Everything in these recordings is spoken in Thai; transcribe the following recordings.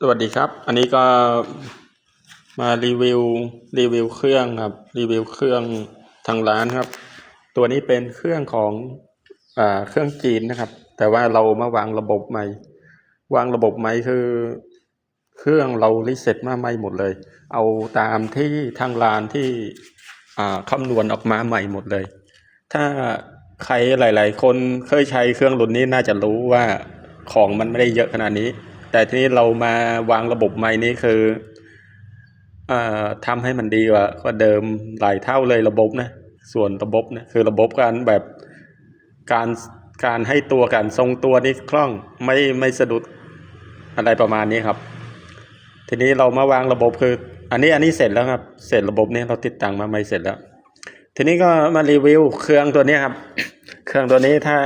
สวัสดีครับ อันนี้ก็มารีวิวรีวิวเครื่องครับรีวิวเครื่องทางร้านครับ ตัวนี้เป็นเครื่องของอเครื่องจีนนะครับ แต่ว่าเรามาวางระบบใหม่ วางระบบใหม่คือ เครื่องเรารีเซ็ตมาใหม่หมดเลย เอาตามที่ทางร้านที่คำนวณออกมาใหม่หมดเลย ถ้าใครหลาย ๆ คนเคยใช้เครื่องรุ่นนี้น่าจะรู้ว่าของมันไม่ได้เยอะขนาดนี้ แต่ทีนี้เรามาวางระบบใหม่นี้คืออทำให้มันดีกว่ากว่าเดิมหลายเท่าเลยระบบนะส่วนระบบนะคือระบบการแบบการการให้ตัวการทรงตัวนี่คล่องไม่ไม่สะดุดอะไรประมาณนี้ครับ ทีนี้เรามาวางระบบคือ อันนี้อันนี้เสร็จแล้วครับ เสร็จระบบนี้เราติดตั้งมาใหม่เสร็จแล้ว ทีนี้ก็มารีวิวเครื่องตัวนี้ครับ เครื่องตัวนี้ถ้า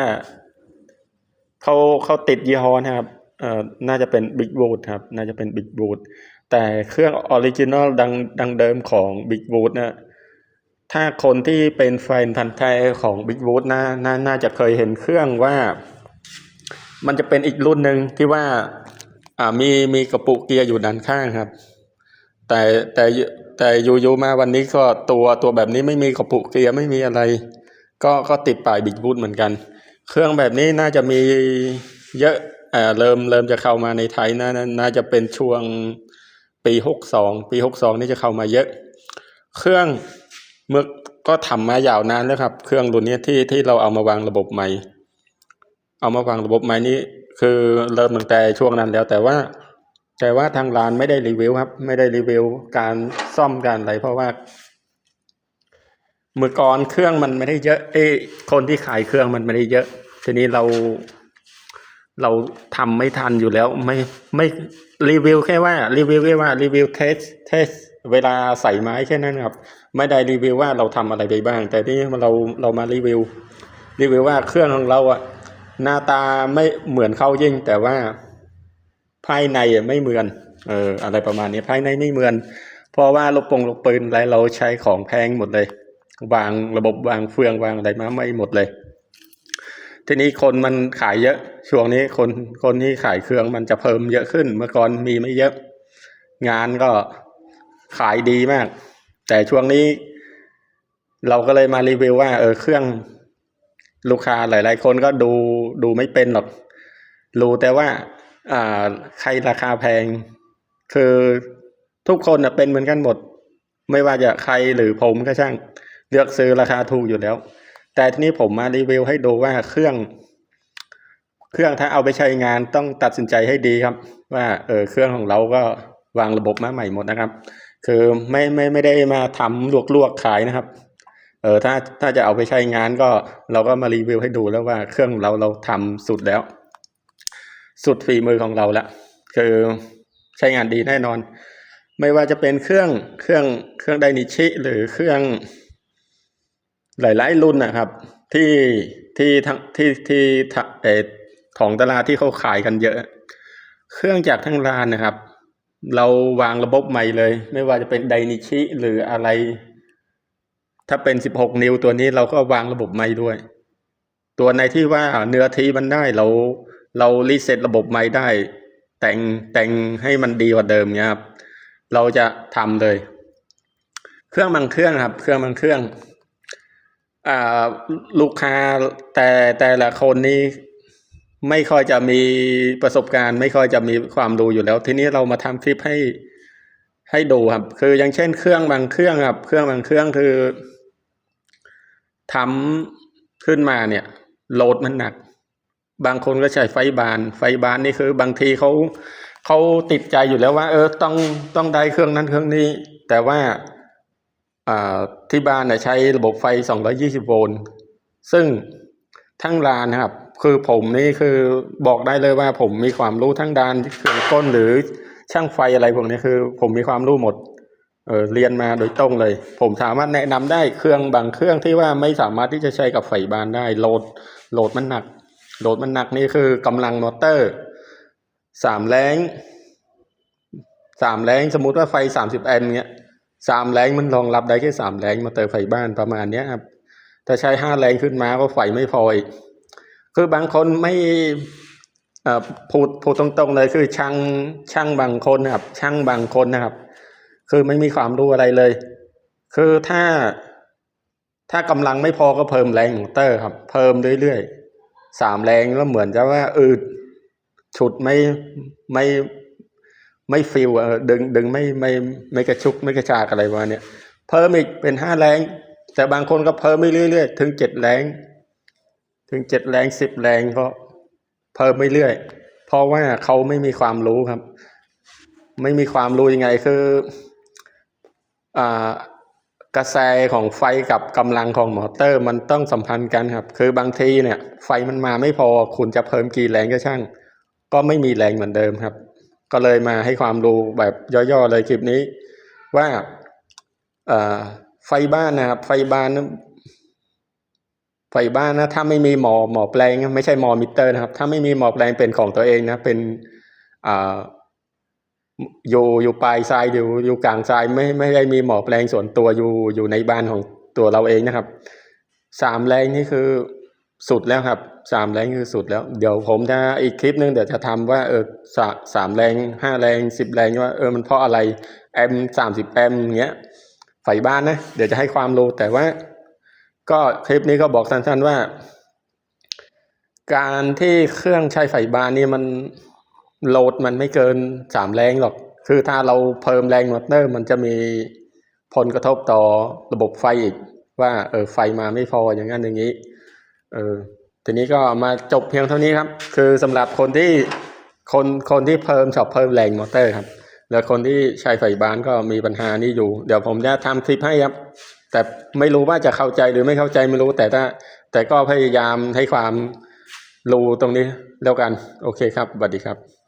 เขาเขาติดยี่ห้อนะครับ น่าจะเป็น Big Boot ครับ น่าจะเป็น Big Boot แต่เครื่องออริจินอลดังดังเดิมของ Big Boot นะถ้าคนที่เป็นแฟนพันธ์แท้ของ Big Boot น่าน่าน่าจะเคยเห็นเครื่องว่า มันจะเป็นอีกรุ่นหนึ่งที่ว่าอ่ามีมีกระปุกเกียร์อยู่ด้านข้างครับ แต่แต่แต่อยู่ๆมาวันนี้ก็ตัวตัวแบบนี้ไม่มีกระปุกเกียร์ไม่มีอะไร ก็ก็ติดป้ายบิ๊กบูทเหมือนกัน เครื่องแบบนี้น่าจะมีเยอะ เริ่มเริ่มจะเข้ามาในไทยน่าน่าน่าจะเป็นช่วงปีหกสองปีหกสองนี่จะเข้ามาเยอะ เครื่องเมื่อก็ทำมายาวนานแล้วครับ เครื่องรุ่นนี้ที่ที่เราเอามาวางระบบใหม่ เอามาวางระบบใหม่นี้คือเริ่มตั้งแต่ช่วงนั้นแล้วแต่ว่า แต่ว่าทางร้านไม่ได้รีวิวครับ ไม่ได้รีวิวการซ่อมการอะไรเพราะว่าเมื่อก่อนเครื่องมันไม่ได้เยอะเอ้คนที่ขายเครื่องมันไม่ได้เยอะ ทีนี้เรา เราทำไม่ทันอยู่แล้ว ไม่ไม่รีวิวแค่ว่ารีวิวแค่ว่ารีวิวเทสเทสเวลาใส่ไม้แค่นั้นครับ ไม่ได้รีวิวว่าเราทำอะไรไปบ้าง แต่นี่เราเรามารีวิว รีวิวว่าเครื่องของเราอะหน้าตาไม่เหมือนเข้ายิ่ง แต่ว่าภายในไม่เหมือนเอออะไรประมาณนี้ภายในไม่เหมือน เพราะว่าลูกปงลูกปืนอะไรเราใช้ของแพงหมดเลย วางระบบวางเฟืองวางอะไรมาไม่หมดเลย ทีนี้คนมันขายเยอะ ช่วงนี้คนคนที่ขายเครื่องมันจะเพิ่มเยอะขึ้น เมื่อก่อนมีไม่เยอะ งานก็ขายดีมาก แต่ช่วงนี้ เราก็เลยมารีวิวว่า เออเครื่องลูกค้าหลาย ๆ คนก็ดูดูไม่เป็นหรอก รู้แต่ว่า อ่า ใครราคาแพง คือทุกคนนะเป็นเหมือนกันหมด ไม่ว่าจะใครหรือผมก็ช่าง เลือกซื้อราคาถูกอยู่แล้ว แต่ทีนี้ผมมารีวิวให้ดูว่าเครื่อง เครื่องถ้าเอาไปใช้งานต้องตัดสินใจให้ดีครับ ว่าเออเครื่องของเราก็วางระบบมาใหม่หมดนะครับ คือไม่ไม่ไม่ได้มาทำลวกๆขายนะครับเออถ้าถ้าจะเอาไปใช้งานก็เราก็มารีวิวให้ดูแล้วว่าเครื่องของเราเราทำสุดแล้ว สุดฝีมือของเราละคือใช้งานดีแน่นอน ไม่ว่าจะเป็นเครื่องเครื่องเครื่องไดนิชิหรือเครื่อง หลายๆรุ่นนะครับ ที่ที่ทั้งที่ที่ทะเออของตลาดที่เขาขายกันเยอะ เครื่องจากทั้งร้านนะครับ เราวางระบบใหม่เลย ไม่ว่าจะเป็นไดนิชิหรืออะไร ถ้าเป็น 16 นิ้วตัวนี้เราก็วางระบบใหม่ด้วย ตัวในที่ว่าเนื้อทีมันได้เราเรารีเซ็ตระบบใหม่ได้ แต่งแต่งให้มันดีกว่าเดิมเนี่ยครับเราจะทำเลย เครื่องบางเครื่องครับ เครื่องบางเครื่อง อ่าลูกค้าแต่แต่ละคนนี้ไม่ค่อยจะมีประสบการณ์ ไม่ค่อยจะมีความรู้อยู่แล้ว ทีนี้เรามาทำคลิปให้ให้ดูครับ คืออย่างเช่นเครื่องบางเครื่องครับ เครื่องบางเครื่องคือทำขึ้นมาเนี่ยโหลดมันหนัก บางคนก็ใช้ไฟบาน ไฟบานนี่คือบางทีเขาเขาติดใจอยู่แล้วว่า เออต้องต้องได้เครื่องนั้นเครื่องนี้ แต่ว่า ที่บ้านใช้ระบบไฟ 220 โวลต์ ซึ่งทั้งร้านนะครับ คือผมนี่คือบอกได้เลยว่าผมมีความรู้ทั้งด้านเครื่องก้นหรือช่างไฟอะไรพวกนี้คือ ผมมีความรู้หมดเเรียนมาโดยตรงเลย ผมสามารถแนะนำได้เครื่องบางเครื่องที่ว่าไม่สามารถที่จะใช้กับไฟบ้านได้โหลดโหลดมันหนักโหลดมันหนักนี่คือกำลังมอเตอร์สามแรงสามแรงสมมุติว่าไฟ30แอมป์เนี้ย สามแรงมันรองรับได้แค่สามแรงมาเตอร์ไฟบ้านประมาณเนี้ยครับถ้าใช้ห้าแรงขึ้นมาก็ไฟไม่พออีกคือบางคนไม่พูดพูดตรงๆเลยคือช่างช่างบางคนนะครับ ช่างบางคนนะครับ คือไม่มีความรู้อะไรเลย คือถ้าถ้ากำลังไม่พอก็เพิ่มแรงมอเตอร์ครับ เพิ่มเรื่อยๆสามแรงแล้วเหมือนจะว่าอืดฉุดไม่ไม่ ไม่ฟิลเออดึงดึงไม่ไม่ไม่กระชุกไม่กระชากอะไรประเนี้ยเพิ่มอีกเป็นห้าแรง แต่บางคนก็เพิ่มไปเรื่อยๆ ถึงเจ็ดแรงถึงเจ็ดแรงสิบแรงก็เพิ่มไปเรื่อย เพราะว่าเขาไม่มีความรู้ครับ ไม่มีความรู้ยังไงคืออ่ากระแสของไฟกับกำลังของมอเตอร์ มันต้องสัมพันธ์กันครับ คือบางทีเนี่ย ไฟมันมาไม่พอคุณจะเพิ่มกี่แรงก็ช่าง ก็ไม่มีแรงเหมือนเดิมครับ ก็เลยมาให้ความรู้แบบย่อๆเลยคลิปนี้ ว่าไฟบ้านนะครับ ไฟบ้านไฟบ้านนะถ้าไม่มีหมอหมอแปลง ไม่ใช่หมอมิเตอร์นะครับ ถ้าไม่มีหมอแปลงเป็นของตัวเองนะเป็นอ่าอยู่อยู่ปลายทรายอยู่อยู่กลางทรายไม่ไม่ได้มีหมอแปลงส่วนตัวอยู่อยู่ในบ้านของตัวเราเองนะครับ สามแรงนี่คือ สุดแล้วครับสามแรงคือสุดแล้ว เดี๋ยวผมจะอีกคลิปนึงเดี๋ยวจะทำว่าเออสาสามแรงห้าแรงสิบแรงว่าเออมันเพราะอะไรแอมสามสิบแอมอย่างเงี้ยไฟบ้านนะเดี๋ยวจะให้ความรู้แต่ว่า ก็คลิปนี้ก็บอกสั้นๆว่า การที่เครื่องใช้ไฟบ้านนี่มันโหลดมันไม่เกินสามแรงหรอก คือถ้าเราเพิ่มแรงมอเตอร์ มันจะมีผลกระทบต่อระบบไฟอีก ว่าเออไฟมาไม่พออย่างนั้นอย่างนี้ เออทีนี้ก็มาจบเพียงเท่านี้ครับ คือสำหรับคนที่คนคนที่เพิ่มชอบเพิ่มแรงมอเตอร์ครับ แล้วคนที่ใช้ไฟบ้านก็มีปัญหานี้อยู่ เดี๋ยวผมจะทำคลิปให้ครับ แต่ไม่รู้ว่าจะเข้าใจหรือไม่เข้าใจไม่รู้ แต่ถ้าแต่ก็พยายามให้ความรู้ตรงนี้แล้วกัน โอเคครับสวัสดีครับ